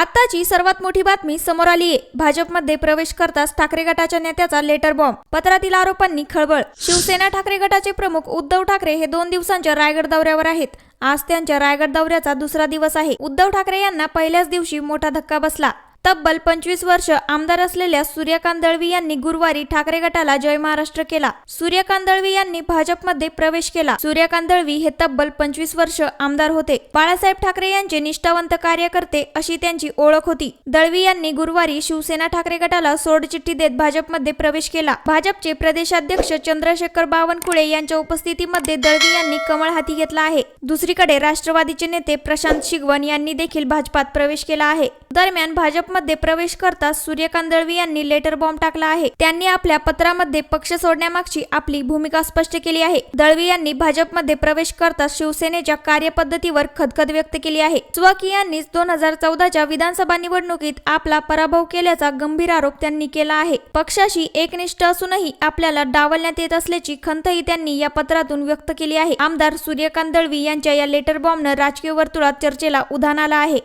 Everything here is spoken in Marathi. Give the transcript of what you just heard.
आताची सर्वात मोठी बातमी समोर आली आहे. भाजपमध्ये प्रवेश करताच ठाकरे गटाच्या नेत्याचा लेटर बॉम्ब. पत्रातील आरोपांनी खळबळ. शिवसेना ठाकरे गटाचे प्रमुख उद्धव ठाकरे हे दोन दिवसांच्या रायगड दौऱ्यावर आहेत. आज त्यांच्या रायगड दौऱ्याचा दुसरा दिवस आहे. उद्धव ठाकरे यांना पहिल्याच दिवशी मोठा धक्का बसला. तब्बल पंचवीस वर्ष आमदार असलेल्या सूर्यकांत दळवी यांनी गुरुवारी ठाकरे गटाला जय महाराष्ट्र केला. सूर्यकांत दळवी यांनी भाजपमध्ये प्रवेश केला. सूर्यकांत दळवी हे तब्बल पंचवीस वर्ष आमदार होते. बाळासाहेब ठाकरे यांचे निष्ठावंत कार्यकर्ते अशी त्यांची ओळख होती. दळवी यांनी गुरुवारी शिवसेना ठाकरे गटाला सोडचिठ्ठी देत भाजपमध्ये प्रवेश केला. भाजपचे प्रदेशाध्यक्ष चंद्रशेखर बावनकुळे यांच्या उपस्थितीमध्ये दळवी यांनी कमळ हाती घेतला आहे. दुसरीकडे राष्ट्रवादीचे नेते प्रशांत शिगवण यांनी देखील भाजपात प्रवेश केला आहे. दरम्यान भाजप भाजपमध्ये प्रवेश करताच सूर्यकांत दळवी यांनी लेटर बॉम्ब टाकला आहे. त्यांनी आपल्या पत्रामध्ये पक्ष सोडण्यामागची आपली भूमिका स्पष्ट केली आहे. दळवी यांनी भाजपमध्ये प्रवेश करताच शिवसेनेच्या कार्यपद्धतीवर खदखद व्यक्त केली आहे. स्वकी यांनीच दोन हजार चौदाच्या विधानसभा निवडणुकीत आपला पराभव केल्याचा गंभीर आरोप त्यांनी केला आहे. पक्षाशी एकनिष्ठ असूनही आपल्याला डावलण्यात येत असल्याची खंतही त्यांनी या पत्रातून व्यक्त केली आहे. आमदार सूर्यकांत दळवी यांच्या या लेटर बॉम्बनं राजकीय वर्तुळात चर्चेला उधाण आला आहे.